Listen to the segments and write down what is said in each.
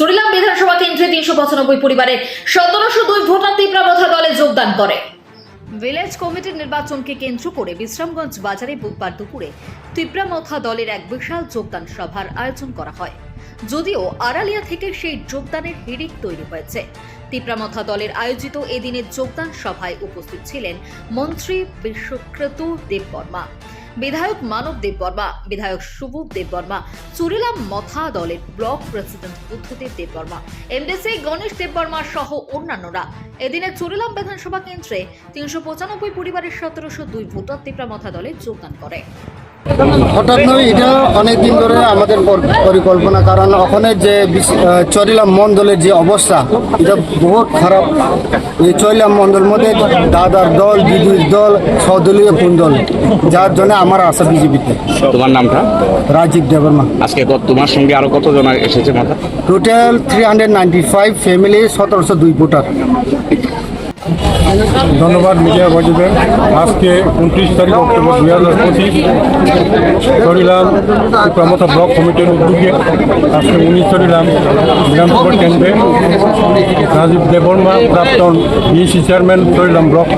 চুরিলাম বিধানসভা কেন্দ্রে তিনশো পঁচানব্বই পরিবারের সতেরোশো দুই ভোটার তীব্রাবধা দলে যোগদান করে। ভিলেজ কমিটির নির্বাচনকে কেন্দ্র করে বিশ্রামগঞ্জ বাজারে বুধবার দুপুরে তীব্রামথা দলের এক বিশাল যোগদান সভার আয়োজন করা হয়। যদিও আড়ালিয়া থেকে সেই যোগদানের হিড়িক তৈরি হয়েছে। তিপ্রামথা দলের আয়োজিত এদিনের যোগদান সভায় উপস্থিত ছিলেন মন্ত্রী বিশ্বক্রতু দেববর্মা। বিধায়ক মানব দেববর্মা বিধায়ক সুবোধ দেববর্মা চুরিলাম মথা দলের block president Buddhadev Debbarma MDC Ganesh Debbarma সহ অন্যান্যরা। এদিনে চুরিলাম বিধানসভা কেন্দ্রে তিনশো পঁচানব্বই পরিবারের সতেরোশো দুই ভোটার তিপ্রামথা দলে যোগদান করে। হঠাৎ নয় এটা অনেকদিন ধরে আমাদের পরিকল্পনা কারণ ওখানে যে চরিলাম মন্ডলের যে অবস্থা এটা বহুত খারাপ। এই চরিলাম মন্ডল মধ্যে দাদার দল দিদির দল সদলীয় কোন দল যার জন্য আমার আশা বিজেপিতে। তোমার নামটা? রাজীব দেবর্মা আজকে তোমার সঙ্গে আরও কতজন এসেছে মাথা? Total three hundred ninety five family সতেরোশো দুই ভোটার। ধন্যবাদ মিডিয়া বন্ধুদের আজকে উনত্রিশ তারিখ, অক্টোবর দুই হাজার পঁচিশ। চরিলাম প্রমথা ব্লক কমিটির উদ্যোগে আজকে উনিশ চরিলাম বিধানসভা কেন্দ্রে রাজীব দেববর্মা, প্রাক্তন বিএসি চেয়ারম্যান চরিলাম ব্লক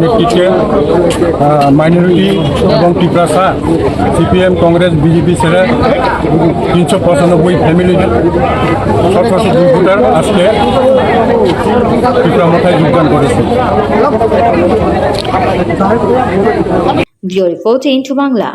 নেতৃত্বে মাইনরিটি এবং টিপ্রাসা সিপিএম কংগ্রেস বিজেপি ছেড়ে তিনশো পঁচানব্বই ফ্যামিলি সতেরোশো দুই ভোটার আজকে ত্রিপুরামথায় যোগদান করেছে। VO report into Bangla.